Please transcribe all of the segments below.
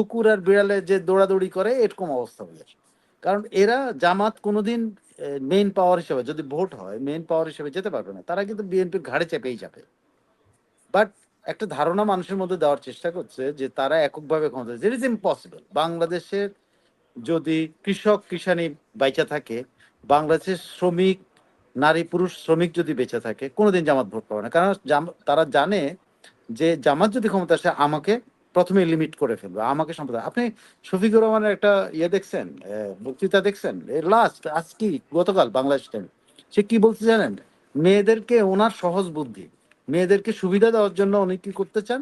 কুকুর আর বিড়ালে যে দৌড়াদৌড়ি করে, এরকম অবস্থা হয়ে কারণ এরা জামাত কোনোদিন মেইন পাওয়ার হিসেবে, যদি ভোট হয় মেইন পাওয়ার হিসেবে যেতে পারবে না, তারা কিন্তু বিএনপির ঘাড়ে চেপেই যাবে। বাট একটা ধারণা মানুষের মধ্যে দেওয়ার চেষ্টা করছে যে তারা এককভাবে ক্ষমতা ইট ইজ ইম্পসিবল বাংলাদেশের যদি কৃষক, কিষানি বাইচা থাকে, বাংলাদেশের শ্রমিক, নারী, পুরুষ, শ্রমিক যদি বেঁচে থাকে, কোনোদিন জামাত ভোট পাবে না। কারণ তারা জানে যে জামাত যদি ক্ষমতা আসে, আমাকে প্রথমে লিমিট করে ফেলবে। আমাকে সম্প্রদায়। আপনি শফিকুর রহমানের একটা ইয়ে দেখছেন বক্তৃতা দেখছেন? লাস্ট আজকে গতকাল বাংলাদেশ টাইম সে কি বলতে জানেন? মেয়েদেরকে ওনার সহজ বুদ্ধি, মেয়েদেরকে সুবিধা দেওয়ার জন্য উনি কি করতে চান?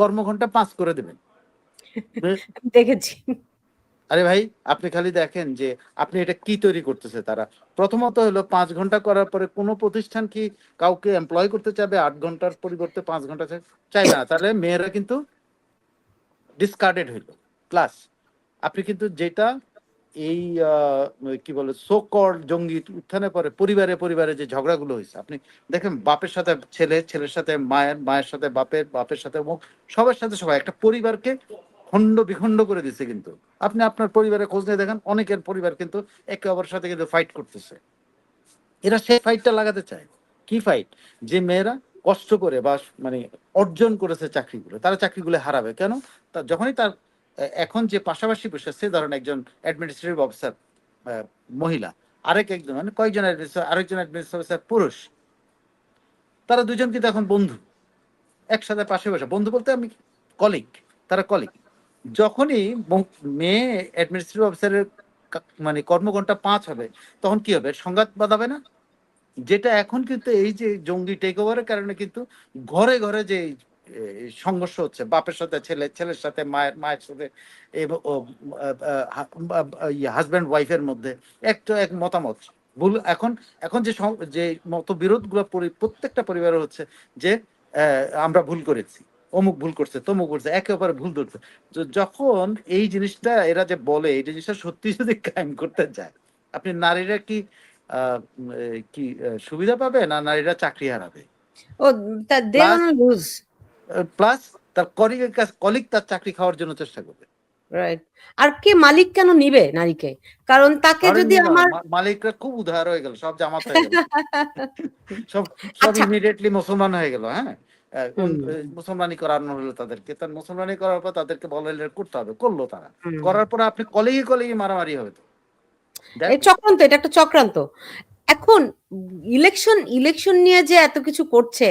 কর্মঘন্টা পাঁচ করে দেবেন। দেখেছি। আরে ভাই, আপনি খালি দেখেন যে আপনি এটা কি তৈরি করতেছে তারা। প্রথমত হলো পাঁচ ঘণ্টা করার পরে কোনো প্রতিষ্ঠান কি কাউকে এমপ্লয় করতে চাবে আট ঘণ্টার পরিবর্তে পাঁচ ঘণ্টা চাই- না। তাহলে মেয়েরা কিন্তু ডিসকার্ডেড হইল। প্লাস আপনি কিন্তু যেটা এই কি বলে সোকর জঙ্গি উত্থানের পরে পরিবারে পরিবারে যে ঝগড়াগুলো হয়েছে, আপনি দেখেন বাপের সাথে ছেলে, ছেলের সাথে মায়ের মায়ের সাথে বাপের বাপের সাথে সবার সাথে সবাই। একটা পরিবারকে খণ্ড বিখণ্ড করে দিচ্ছে কিন্তু। আপনি আপনার পরিবারে খোঁজ নিয়ে দেখেন, অনেকের পরিবার কিন্তু একে অপরের সাথে কিন্তু ফাইট করতেছে। এরা সেই ফাইটটা লাগাতে চায়। কি ফাইট যে মেয়েরা কষ্ট করে বা মানে অর্জন করেছে চাকরিগুলো, তারা চাকরিগুলো হারাবে। কেন? তা যখনই তার এখন যে পাশাপাশি বসেছে ধরেন একজন অ্যাডমিনিস্ট্রেটিভ অফিসার মহিলা, আরেক একজন মানে কয়েকজন আরেকজন অ্যাডমিনিস্ট্রেটিভ অফিসার পুরুষ, তারা দুজন কিন্তু এখন বন্ধু। একসাথে পাশে বসে। বন্ধু বলতে আমি কলিগ তারা কলিগ যখনই মেয়ে অ্যাডমিনিস্ট্রেটিভ অফিসারের মানে কর্মঘন্টা পাঁচ হবে, তখন কি হবে? সংঘাত বাঁধাবে না? যেটা এখন কিন্তু এই যে জঙ্গি টেক ওভারের কারণে কিন্তু ঘরে ঘরে যে সংঘর্ষ হচ্ছে, বাপের সাথে, ছেলে, ছেলের সাথে, মায়ের মায়ের সাথে হাজব্যান্ড ওয়াইফের মধ্যে একটা এক মতামত। ভুল, এখন এখন যে যে মতবিরোধগুলো প্রত্যেকটা পরিবারে হচ্ছে যে আমরা ভুল করেছি। অমুক ভুল করছে তমুক করছে একে অপরে ভুল ধরছে। যখন এই জিনিসটা এরা যে বলে এই জিনিসটা সত্যি যদি কায়েম করতে যায় আপনি নারীরা কি কি সুবিধা পাবে না নারীরা চাকরি হারাবে? ও প্লাস তার কলিগের কাছে কলিগ তার চাকরি খাওয়ার জন্য চেষ্টা করবে। রাইট আর কে মালিক কেন নিবে নারীকে? কারণ তাকে যদি আমার মালিকরা খুব উদার হয়ে গেল সব জামাত হয়ে গেল। সব সব আচ্ছা। ইমিডিয়েটলি মুসলমান হয়ে গেল হ্যাঁ? মুসলমানি করানো হলো তাদেরকে। তার মুসলমানি করার পর তাদেরকে বলে করতে হবে করল তারা। করার পরে আপনি কলেজে কলেজে মারামারি হবে চক্রান্ত এটা একটা চক্রান্ত। এখন ইলেকশন ইলেকশন নিয়ে যে এত কিছু করছে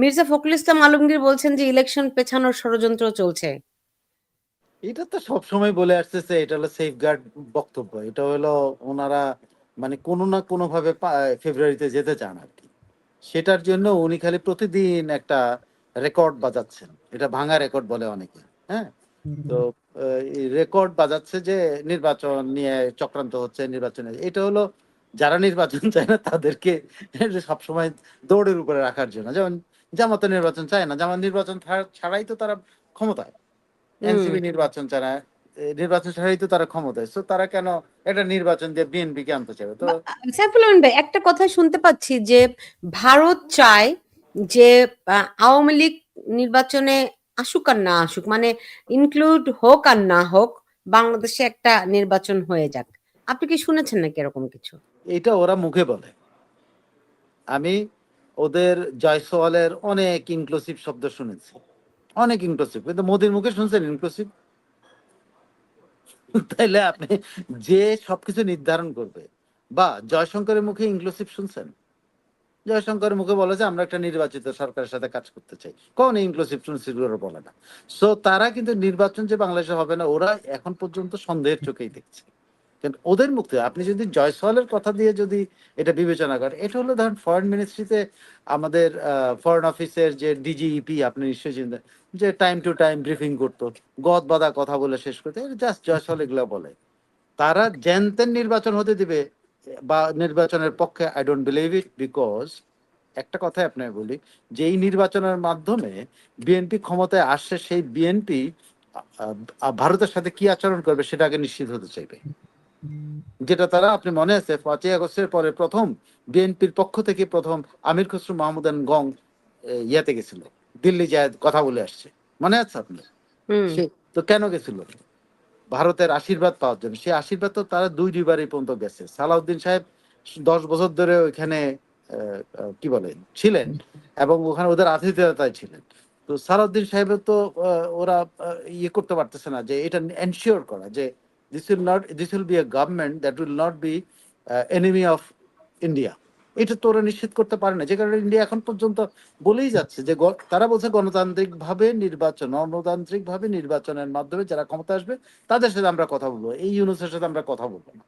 মির্জা ফখরুল ইসলাম আলমগীর বলছেন যে ইলেকশন পেছানোর ষড়যন্ত্র চলছে। এটা তো সবসময় বলে আসতেছে এটা হলো সেফগার্ড বক্তব্য। এটা হলো ওনারা মানে কোনো না কোনো ভাবে ফেব্রুয়ারিতে যেতে চান আর কি। সেটার জন্য উনি খালি প্রতিদিন একটা রেকর্ড বাজাচ্ছেন। এটা ভাঙা রেকর্ড বলে অনেকে হ্যাঁ? তো রেকর্ড বাজাচ্ছে যে নির্বাচন নিয়ে চক্রান্ত হচ্ছে নির্বাচনে এটা হলো যারা নির্বাচন চায় না তাদেরকে সবসময় দৌড়ের উপরে রাখার জন্য। যেমন জামাত নির্বাচন চায় না জামাত নির্বাচন ছাড়া- ছাড়াই তো তারা ক্ষমতায়। এনসিপি নির্বাচন ছাড়া নির্বাচন ছাড়াই তো তারা ক্ষমতায়। তো তারা কেন এটা নির্বাচন দিয়ে বিএনপি কে আনতে চাইবে তো সাইফুল ভাই একটা কথা শুনতে পাচ্ছি যে ভারত চায় যে আওয়ামী লীগ নির্বাচনে আসুক আর না আসুক মানে ইনক্লুড হোক আর না হোক বাংলাদেশে একটা নির্বাচন হয়ে যাক। আপনি কি শুনেছেন নাকি এরকম কিছু? এটা ওরা মুখে বলে। আমি ওদের জয়সওয়ালের অনেক ইনক্লুসিভ শব্দ শুনেছি। অনেক ইনক্লুসিভ কিন্তু মোদির মুখে শুনছেন ইনক্লুসিভ তাইলে আপনি যে সবকিছু নির্ধারণ করবে, বা জয়শঙ্করের মুখে ইনক্লুসিভ শুনছেন? জয়শঙ্করের মুখে বলে যে, আমরা একটা নির্বাচিত সরকারের সাথে কাজ করতে চাই। কোন ইনক্লুসিভ শুনছি বলে না। সো তারা কিন্তু নির্বাচন যে বাংলাদেশে হবে না, ওরা এখন পর্যন্ত সন্দেহের চোখেই দেখছে। ওদের মুক্তি আপনি যদি জয়সওয়ালের কথা দিয়ে যদি এটা বিবেচনা করেন, এটা হলো ধরেন ফরেন মিনিস্ট্রিতে আমাদের ফরেন অফিসের যে ডিজিইপি আপনি নিশ্চয়ই চিন্তা যে টাইম টু টাইম ব্রিফিং করতো, গদ বাদা কথা বলে শেষ করতে জাস্ট জয়সওয়াল এগুলো বলে। তারা জ্যানতেন নির্বাচন হতে দিবে, বা নির্বাচনের পক্ষে I don't believe it because একটা কথাই আপনাকে বলি যে এই নির্বাচনের মাধ্যমে বিএনপি ক্ষমতায় আসছে, সেই বিএনপি ভারতের সাথে কি আচরণ করবে, সেটা আগে নিশ্চিত হতে চাইবে। যেটা তারা আপনি মনে আছে পাঁচই আগস্টের পরে প্রথম বিএনপির পক্ষ থেকে প্রথম আমির খসরু মাহমুদান গং ইয়াতে গেছিল। দিল্লি যায় কথা বলে আসছে। মনে আছে আপনার? তো কেন গেছিল? ভারতের আশীর্বাদ পাওয়ার জন্য। সেই আশীর্বাদ তো তারা দুই দুইবার এই পর্যন্ত গেছে। সালাউদ্দিন সাহেব দশ বছর ধরে ওইখানে কি বলে ছিলেন এবং ওখানে ওদের আতিথেয়তায় ছিলেন। তো সালাউদ্দিন সাহেবের তো ওরা ইয়ে করতে পারতেছে না যে এটা এনশিওর করা যে this will not this will be a government that will not be enemy of India এটা তো ওরা নিশ্চিত করতে পারে না। যে কারণে ইন্ডিয়া এখন পর্যন্ত বলেই যাচ্ছে যে তারা বলছে গণতান্ত্রিক ভাবে নির্বাচন গণতান্ত্রিক ভাবে নির্বাচনের মাধ্যমে যারা ক্ষমতা আসবে, তাদের সাথে আমরা কথা বলব। এই ইউনুসের সাথে আমরা কথা বলব না।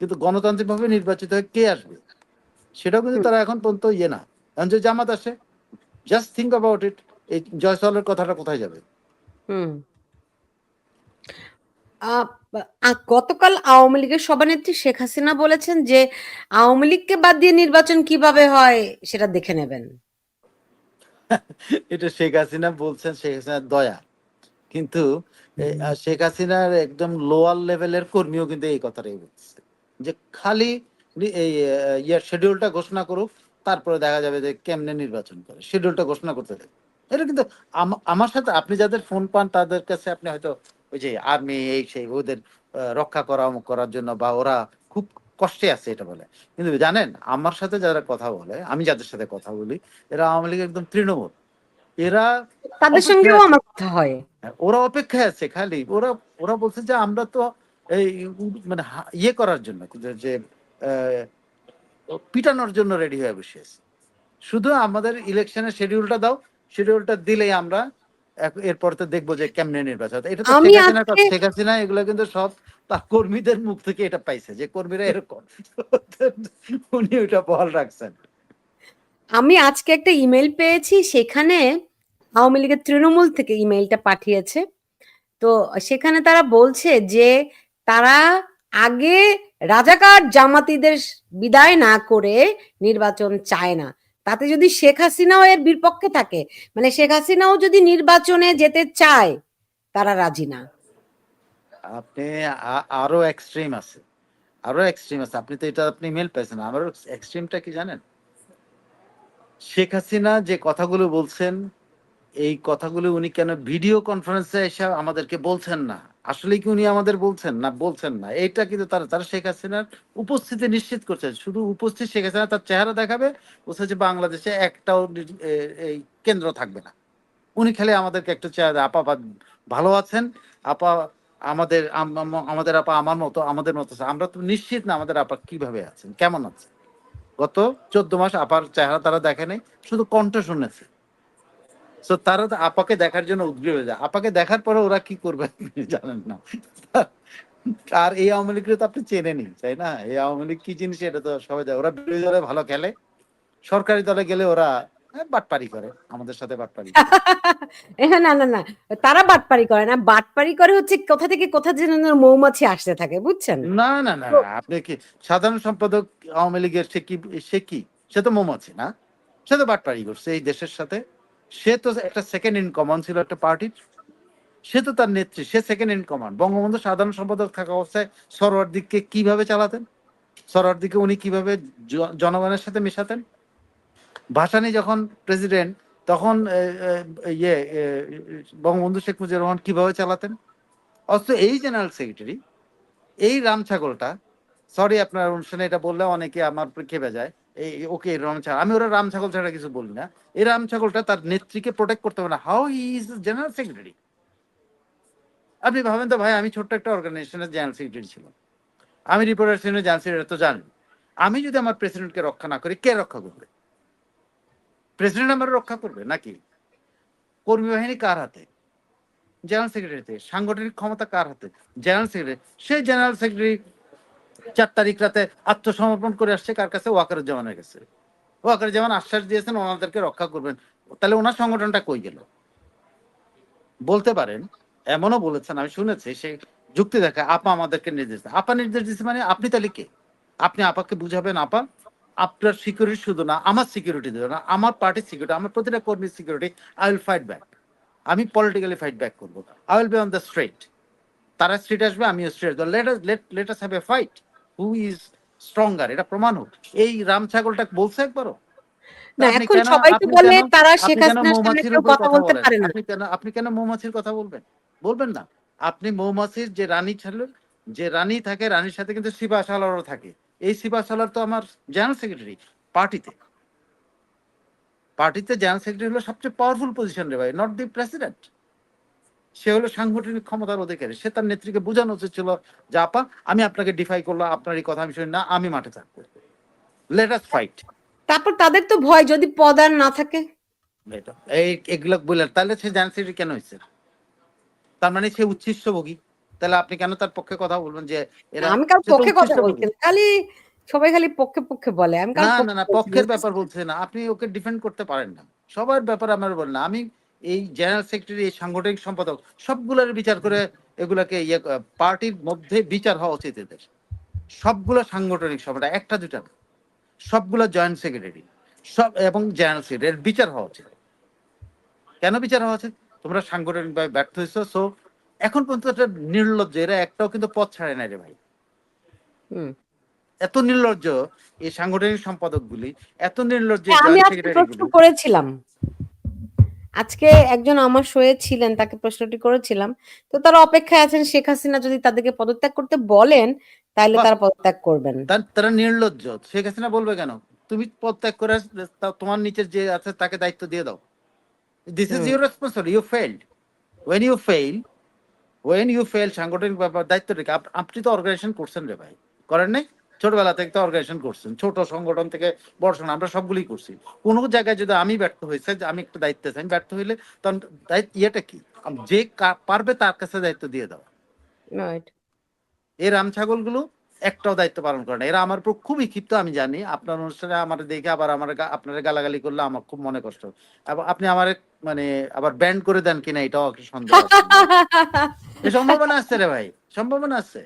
কিন্তু গণতান্ত্রিক ভাবে নির্বাচিত হয়ে কে আসবে? সেটাও কিন্তু তারা এখন পর্যন্ত ইয়ে না। এখন যে জামাত আসে জাস্ট থিঙ্ক অ্যাবাউট ইট এই জয়সলের কথাটা কোথায় যাবে? হুম। গতকাল আওয়ামী লীগের সভানেত্রী শেখ হাসিনা বলেছেন যে আওয়ামী লীগকে বাদ দিয়ে নির্বাচন কীভাবে হয় সেটা দেখে নেবেন। এটা শেখ হাসিনা বলছেন শেখ হাসিনার দয়া। কিন্তু শেখ হাসিনার একদম লোয়ার লেভেলের কর্মীও কিন্তু এই কথাটাই বলছে। যে খালি এই ইয়ার শিডিউলটা ঘোষণা করুক তারপরে দেখা যাবে যে কেমনে নির্বাচন করে। শিডিউলটা ঘোষণা করতে দেবে। এটা কিন্তু আমার সাথে আপনি যাদের ফোন পান তাদের কাছে আপনি হয়তো ওই যে আর্মি এই সেই ওদের রক্ষা করা করার জন্য বা ওরা খুব কষ্টে আছে এটা বলে। কিন্তু জানেন আমার সাথে যারা কথা বলে আমি যাদের সাথে কথা বলি এরা আওয়ামী লীগ একদম তৃণমূল। এরা তাদের সঙ্গেও আমার কথা হয়। হ্যাঁ, ওরা অপেক্ষায় আছে খালি। ওরা ওরা বলছে যে আমরা তো এই মানে ইয়ে করার জন্য যে- পিটানোর জন্য রেডি হয়ে বসে আছি। শুধু আমাদের ইলেকশনের শিডিউলটা দাও শিডিউলটা দিলেই আমরা এরপর তো দেখব যে কেমনে নির্বাচন এটা তো শেখ হাসিনার কথা। শেখ হাসিনা এগুলো কিন্তু সব তার কর্মীদের মুখ থেকে এটা পাইছে যে কর্মীরা এরকম। উনি ওটা বহাল রাখছেন। আমি আজকে একটা ইমেল পেয়েছি সেখানে আওয়ামী লীগের তৃণমূল থেকে ইমেলটা পাঠিয়েছে। তো সেখানে তারা বলছে যে তারা আগে রাজাকার জামাতিদের বিদায় না করে নির্বাচন চায় না। তাতে যদি শেখ হাসিনাও এর বিপক্ষে থাকে মানে শেখ হাসিনাও যদি নির্বাচনে যেতে চায়, তারা রাজি না। আপনি আরও এক্সট্রিম আছে। আরও এক্সট্রিম আছে। আপনি তো এটা আপনি মেল পেয়েছেন আমারও এক্সট্রিমটা কি জানেন? শেখ হাসিনা যে কথাগুলো বলছেন, এই কথাগুলো উনি কেন ভিডিও কনফারেন্সে এসে আমাদেরকে বলছেন না? আসলে কি উনি আমাদের বলছেন? না বলছেন না। এইটা কিন্তু তারা তারা শেখ হাসিনার উপস্থিতি নিশ্চিত করছে শুধু উপস্থিত শেখ হাসিনা, তার চেহারা দেখাবে, বলছে যে বাংলাদেশে একটাও এই কেন্দ্র থাকবে না। উনি খেলে আমাদেরকে একটু চেহারা আপা ভালো আছেন? আপা আমাদের, আম- আম- আমাদের আপা আমার মতো, আমাদের মতো আছে। আমরা তো নিশ্চিত না আমাদের আপা কীভাবে আছেন, কেমন আছে গত চোদ্দ মাস আপার চেহারা তারা দেখে শুধু কণ্ঠ শুনেছে। তো তারা তো আপাকে দেখার জন্য উদ্গ্রীব হয়ে যায়। আপাকে দেখার পরে ওরা কি করবে জানেন না। আর এই আওয়ামী লীগকে তো আপনি চেনেনি তাই না? এই আওয়ামী লীগ কি জিনিস এটা তো সবাই জানে। ওরা বিরোধী দলে ভালো খেলে। সরকারি দলে গেলে ওরা বাটপারি করে। আমাদের সাথে বাটপারি হ্যাঁ, না না না। তারা বাটপারি করে না। বাটপারি করে হচ্ছে কোথা থেকে কোথা যেন মৌমাছি আসতে থাকে বুঝছেন? না না না না, আপনি কি সাধারণ সম্পাদক আওয়ামী লীগের সে কি সে কি? সে তো মৌমাছি না। সে তো বাটপারি করছে এই দেশের সাথে। সে তো একটা সেকেন্ড ইন কমান্ড ছিল একটা পার্টির সে তো তার নেত্রী, সে সেকেন্ড ইন কমান্ড বঙ্গবন্ধু সাধারণ সম্পাদক থাকা অবস্থায় সরোয়ার দিককে কীভাবে চালাতেন? সরোয়ার দিকে উনি কীভাবে জনগণের সাথে মেশাতেন? ভাসানি যখন প্রেসিডেন্ট তখন ইয়ে বঙ্গবন্ধু শেখ মুজিবুর রহমান কীভাবে চালাতেন? অথচ এই জেনারেল সেক্রেটারি এই রাম ছাগলটা সরি আপনার অনুষ্ঠানে এটা বললে অনেকে আমার খেপে যায় এই, ওকে, রাম ছাগল। আমি ওরা রাম ছাগল ছাড়া কিছু বলি না। এই রাম ছাগলটা তার নেত্রীকে প্রোটেক্ট করতে পারে না। হাউ ইজ জেনারেল সেক্রেটারি আপনি ভাবেন তো, ভাই, আমি ছোট্ট একটা অর্গানাইজেশনের জেনারেল সেক্রেটারি ছিলাম। আমি রিপোর্টার জেনারেল সেক্রেটারি তো জানি আমি যদি আমার প্রেসিডেন্টকে রক্ষা না করি, কে রক্ষা করবে? প্রেসিডেন্ট আমার রক্ষা করবে নাকি? কর্মী বাহিনী কার হাতে? জেনারেল সেক্রেটারিতে সাংগঠনিক ক্ষমতা কার হাতে? জেনারেল সেক্রেটারি সেই জেনারেল সেক্রেটারি চার তারিখ রাতে আত্মসমর্পণ করে আসছে কার কাছে? ওয়াকারুজ্জামানের কাছে। ওয়াকারুজ্জামান আশ্বাস দিয়েছেন, ওনাদেরকে রক্ষা করবেন। তাহলে ওনার সংগঠনটা কই গেল? বলতে পারেন, এমনও বলেছেন, আমি শুনেছি, সে যুক্তি দেখা আপা আমাদেরকে নির্দেশ দেয়। আপা নির্দেশ দিচ্ছে মানে আপনি তাহলে কে? আপনি আপাকে বুঝাবেন, আপা? আপনার সিকিউরিটি শুধু না, আমার সিকিউরিটি দেবে না, আমার পার্টির সিকিউরিটি আমার প্রতিটা কর্মীর security I will fight back আমি পলিটিক্যালি ফাইট ব্যাক করব। I will be on the straight তারা স্ট্রিট আসবে, আমিও straight let let let us have a fight who is stronger এটা প্রমাণ হোক। এই রাম ছাগলটা বলছে একবারও? না এখন সবাই তো বলে তারা শেখ হাসিনার সামনে মৌমাছির কেউ কথা বলতে পারে না। আপনি কেন আপনি কেন মৌমাছির কথা বলবেন? বলবেন না। আপনি মৌমাছির যে রানী ছিল যে রানী থাকে রানীর সাথে কিন্তু সিপা সালারও থাকে। এই সিপা সালার তো আমার জেনারেল সেক্রেটারি পার্টিতে। পার্টিতে জেনারেল সেক্রেটারি হলো সবচেয়ে পাওয়ারফুল পজিশন রে ভাই নট দি প্রেসিডেন্ট সে হলো সাংগঠনিক ক্ষমতার অধিকারী। সে তার নেত্রীকে বোঝানো উচিত ছিল যে আপা আমি আপনাকে ডিফাই করলাম আপনার এই কথা আমি শুনি না আমি মাঠে থাকব। লেট আস ফাইট তারপর তাদের তো ভয় যদি পদ আর না থাকে। এই এগুলো বললেন তাহলে সে কেন হয়েছে? তার মানে সে উচ্ছিষ্টভোগী। তাহলে আপনি কেন তার পক্ষে কথা বলবেন যে আমি কার পক্ষে কথা বলছি খালি সবাই খালি পক্ষে পক্ষে বলে। আমি না না না পক্ষের ব্যাপার বলছে না। আপনি ওকে ডিফেন্ড করতে পারেন না। সবার ব্যাপারে আমার বলেন না। আমি এই জেনারেল সেক্রেটারি এই সাংগঠনিক সম্পাদক সবগুলোর বিচার করে এগুলাকে ইয়ে পার্টির মধ্যে বিচার হওয়া উচিত এদের। সবগুলো সাংগঠনিক সম্পাদক একটা দুটা না। সবগুলো জয়েন্ট সেক্রেটারি সব এবং জেনারেল সেক্রেটারি বিচার হওয়া উচিত। কেন বিচার হওয়া উচিত? তোমরা সাংগঠনিকভাবে ব্যর্থ হয়েছো সো এখন পর্যন্ত একটা নির্লজ্জ এরা একটাও কিন্তু পথ ছাড়ে নাই রে ভাই। হুম। এত নির্লজ্জ এই সাংগঠনিক সম্পাদকগুলি এত নির্লজ্জ হ্যাঁ, আমি করেছিলাম। আজকে একজন আমার শোয়ে ছিলেন তাকে প্রশ্নটি করেছিলাম। তো তারা অপেক্ষায় আছেন শেখ হাসিনা যদি তাদেরকে পদত্যাগ করতে বলেন তাহলে তারা পদত্যাগ করবেন। তারা নির্লজ্জ। শেখ হাসিনা বলবে কেন? তুমি পদত্যাগ করে তোমার নিচে যে আছে তাকে দায়িত্ব দিয়ে দাও। This is. Your responsibility you failed when you fail when you fail সাংগঠনিক ব্যাপার দায়িত্ব রেখে আপ- আপনি তো অর্গানাইজেশন করছেন রে ভাই। করেন নাই? ছোটবেলা থেকে তো অর্গানাইজেশন করছেন ছোট সংগঠন থেকে বড় সংগঠন আমরা সবগুলি করছি। কোনো জায়গায় যদি আমি ব্যর্থ হয়েছে যে আমি একটু দায়িত্ব আছি আমি ব্যর্থ হইলে তখন ইয়েটা কি? যে পারবে তার কাছে দায়িত্ব দিয়ে দাও Right. এই রাম ছাগলগুলো একটাও দায়িত্ব পালন করে না। এরা আমার উপর খুবই ক্ষিপ্ত আমি জানি। আপনার অনুষ্ঠানে আমার দেখে আবার আমার আপনারা গালাগালি করলে আমার খুব মনে কষ্ট আপনি আমার মানে আবার ব্যান্ড করে দেন কিনা এটাও সন্দেহ। সম্ভাবনা আছে রে ভাই সম্ভাবনা আছে।